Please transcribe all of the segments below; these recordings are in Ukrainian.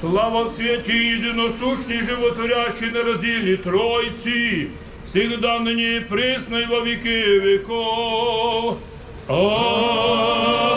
Слава святі, єдиносущній, животворящій народилі Тройці, всегда нині і во віки віков. Амінь.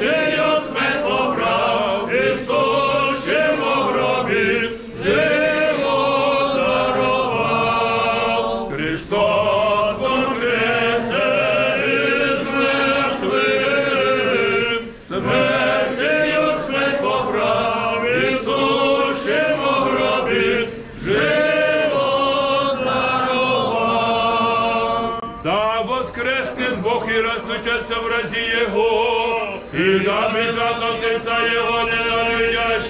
birthday!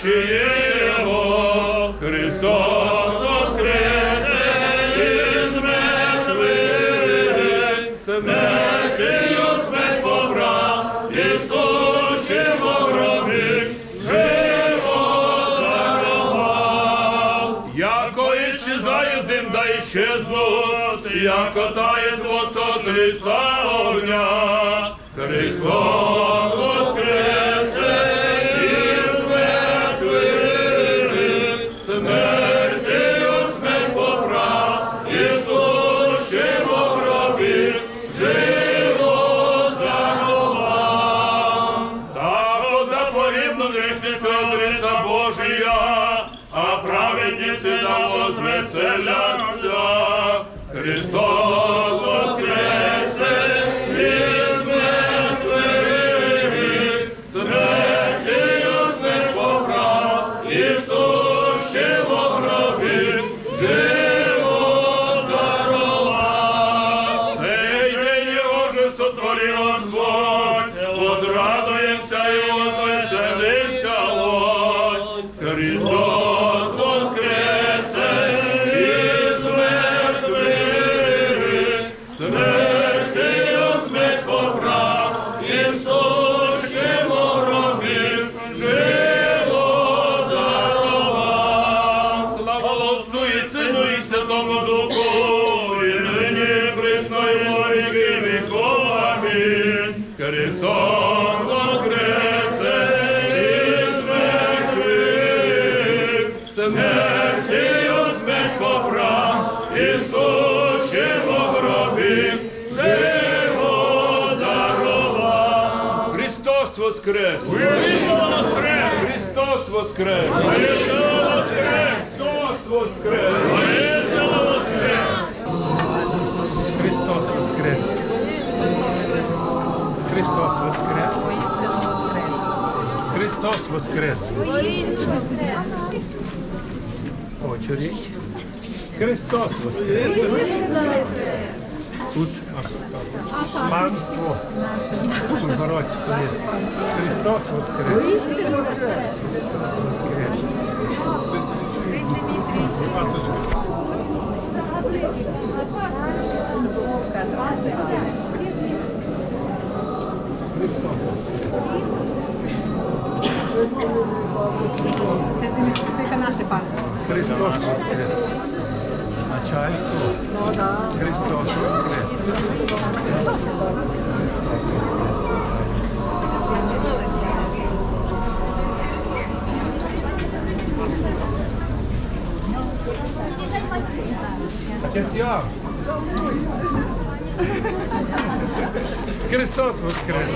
Його. Христос воскресе із мертвих, смертю смерть побрав, в гробі живо дарував. Яко исчезає дим, да исчезнут, яко лица огня. Христос Christmas alone. Мертвих, смертю смерть поправ, Ісус гробі живо дарував. Христос воскрес! Христос воскрес! Христос воскрес! Христос воскрес! Христос воскрес! Христос воскрес! Христос воскрес! Христос воскрес! Тут панство Христос воскрес! Христос воскрес! Пасочка. Христос Це наше паство. Христос воскрес! Начальство. Христос воскрес! Teste naše pasta. Hristos voskres. Načajstvo. Hristos voskres. Atenção! Христос воскрес!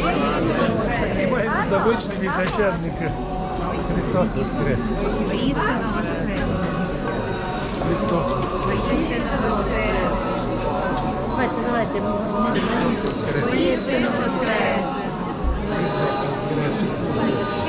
Воістину воскрес. Христос Воістину воскрес. Давайте, давайте. воскрес! Воістину воскрес. Христос воскрес!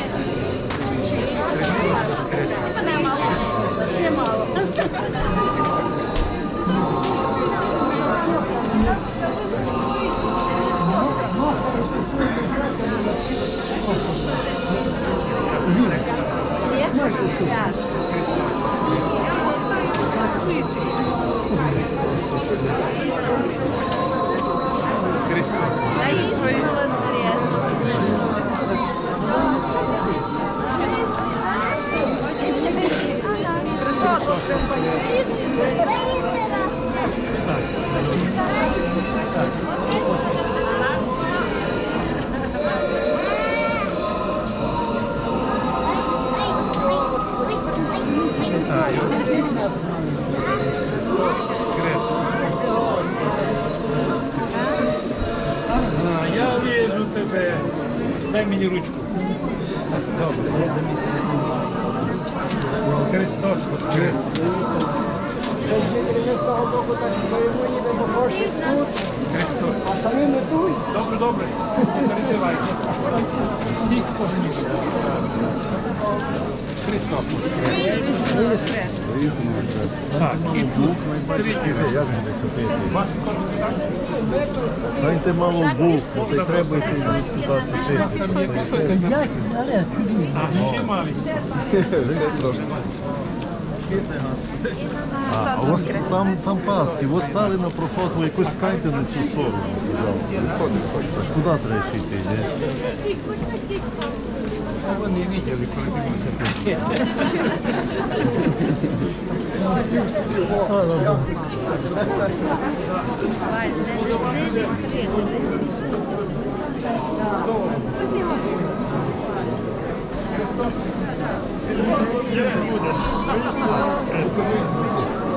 Не? Дайте мало та й треба йти маленький. А там, там паски, ви стали на проход, ви якось станьте на цю сторону, пожалуйста. Аж Куди треба ще йти, ні? А Вони виділи, коли дивилися.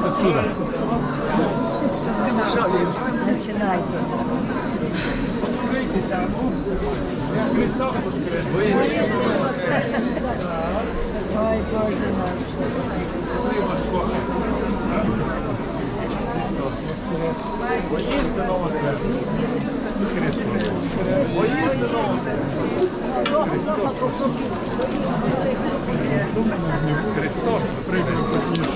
Отсюда. Ну, Христос воскрес. Христос воскрес. Воістину воскрес. Христос воскрес. Воістину воскрес. Христос воскрес. Христос воскрес.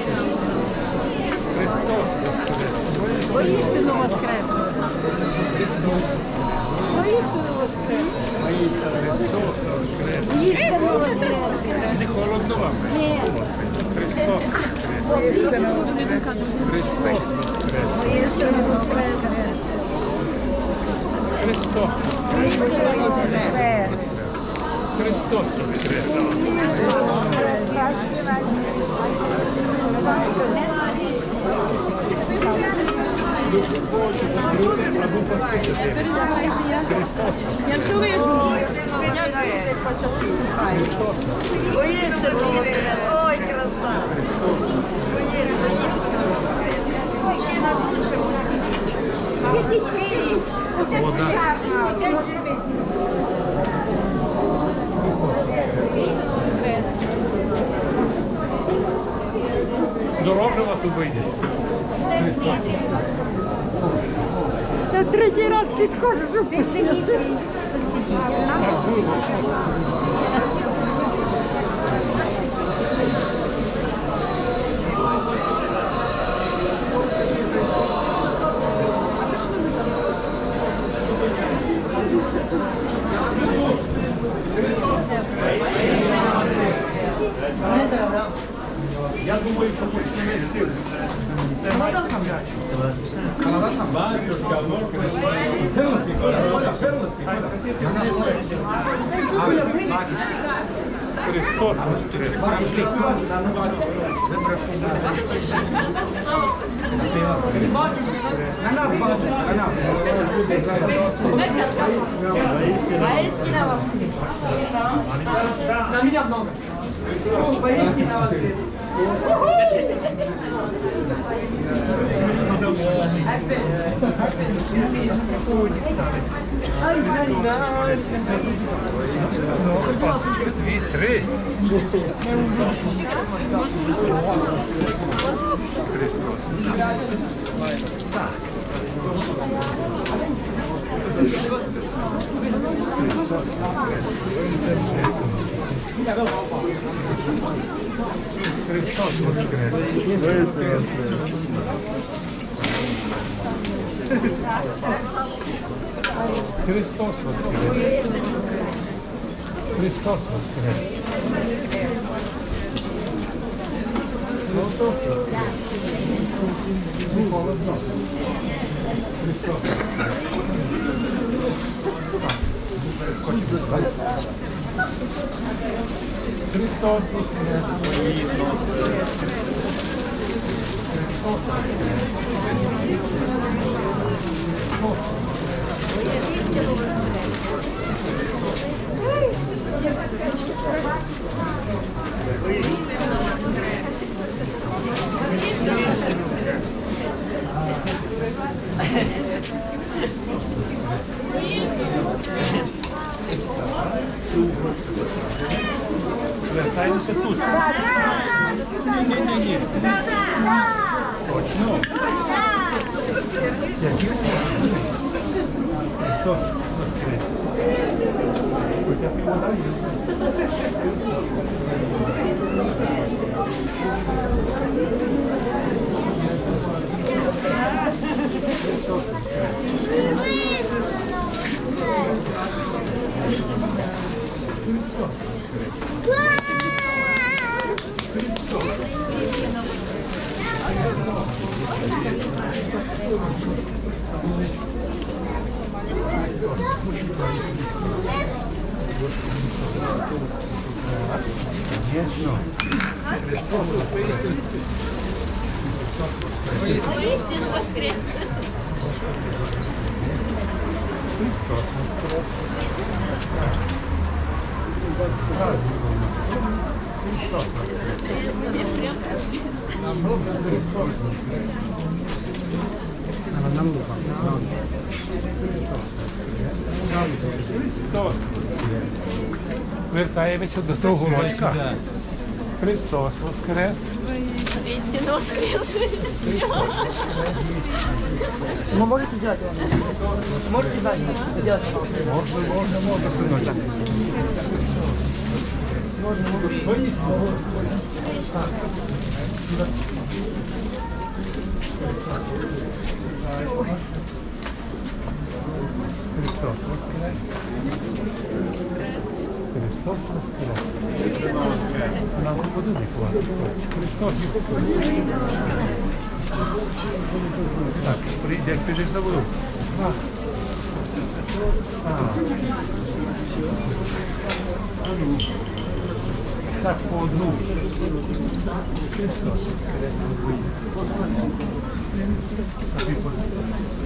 Христос воскрес. Воістину воскрес. Христос воскрес. Христос воскрес. Воістину воскрес. Не холодно вам? Ні. Христос воскрес. Христос воскрес. Воістину воскрес. Христос воскрес. Воскрес. Христос воскрес. Посписати. Христос воскрес. Ой, краса. Дороже вас убийде. Я третій раз підходжу, Я думаю, що почнемо з сил. Це має Христос воскрес. Воистина воскрес. Ході стали. Ну, пасочка, дві, три. Христос クリストスも好きです。クリストスも好きです。クリストスも好きです。クリストスも好きです。クリストスも好きです。Христос воскрес. Вертаємося Христос воскрес. Хоча б і вода є. Звісно. Христос воскрес. Воістину воскрес. Христос воскрес. Праздник у нас. Христос воскрес. Христос воскрес. Христос воскрес. Вертаємося до того рочка. Христос воскрес. Воістину воскрес. Можна, можна, можна, синочок. Христос воскрес. Христос воскрес. Христос воскрес. Нам не. Христос воскрес. Так, прийде, як підеш за водою. Так, одну. tak po dnu. Hristos voskres.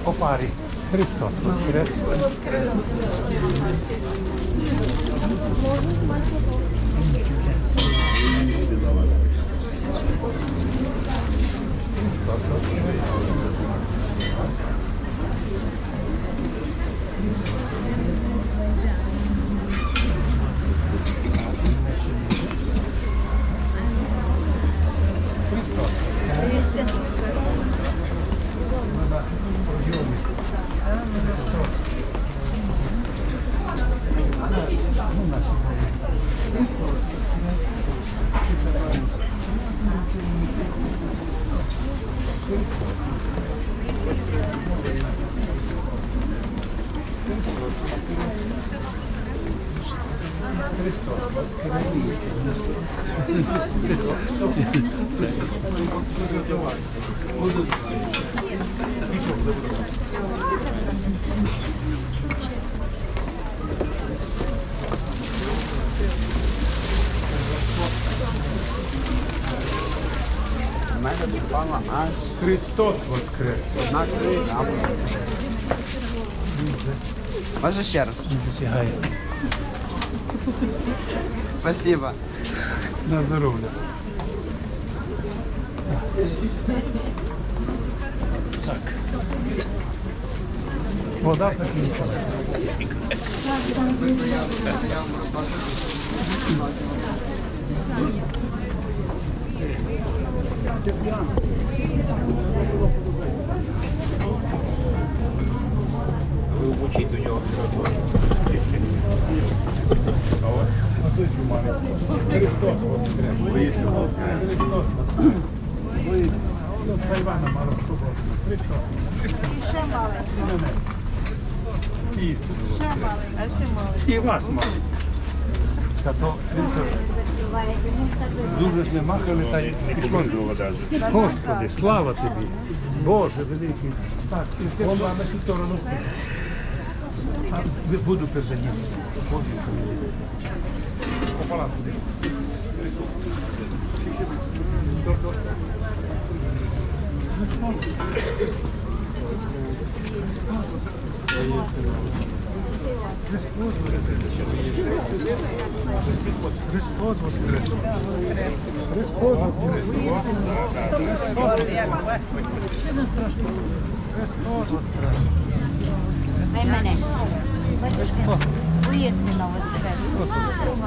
Opari. Hristos voskres. Hristos voskres. Hristos voskres. Ну, наші У мене попала аж Христос воскрес. одна книга. Може ще раз? Не досягає. Спасибо. На здоров'я. Так. Вода закінчилася. Вивчіть у нього. Отось у мене. Христос воскрес. Христос воскрес. Ну, це Івана мало хто просить. Христос. І ще мали. І істину воскрес. І вас мали. Та то Христос. Дуже ж не махали та й пішло. Господи, слава тобі. Боже великий. Так, і була на цю сторону. Буду пережені. Боже, Пополам туди. Христос воскрес! Христос воскрес! Христос воскрес! Христос воскрес! Христос воскрес! Ай мене. Бачиш, Христос воскрес! воістину воскрес. Христос воскрес!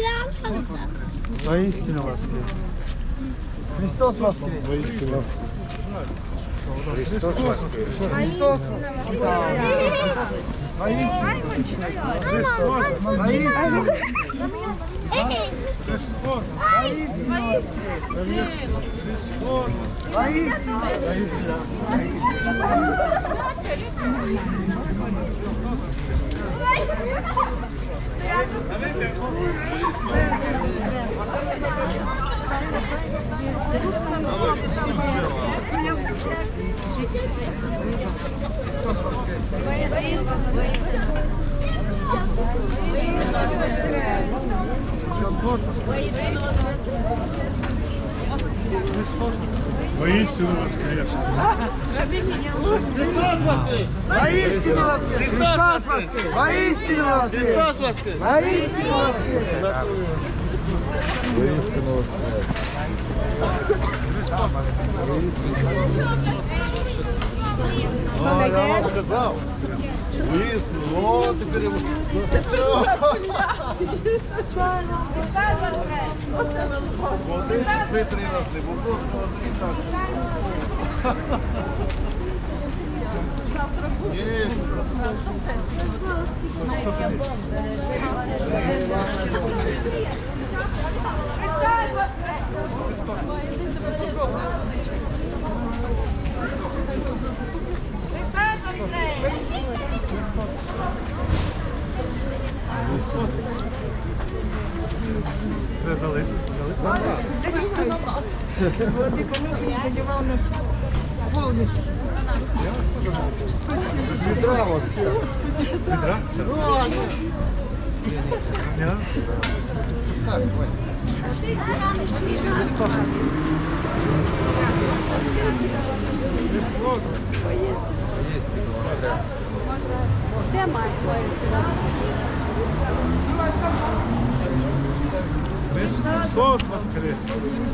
Ти рано. Воістину воскрес! Христос воскрес! Христос воскрес! Христос Христос воскрес! Христос воскрес! Христос воскрес! Христос воскрес! Христос воскрес! Воистину воскрес! Воістину воскрес! Христос воскрес! Воістину воскрес! Христос воскрес! Воістину воскрес! Воістину воскрес! Христос воскрес! О, я вам казав. Воістину, о, тепер я Один ви три раз не був, просто Єсть. Христос воскрес! Ви зали? Відра от. Відра? Я? Так, давай. Христос воскрес! Христос! Христос воскрес!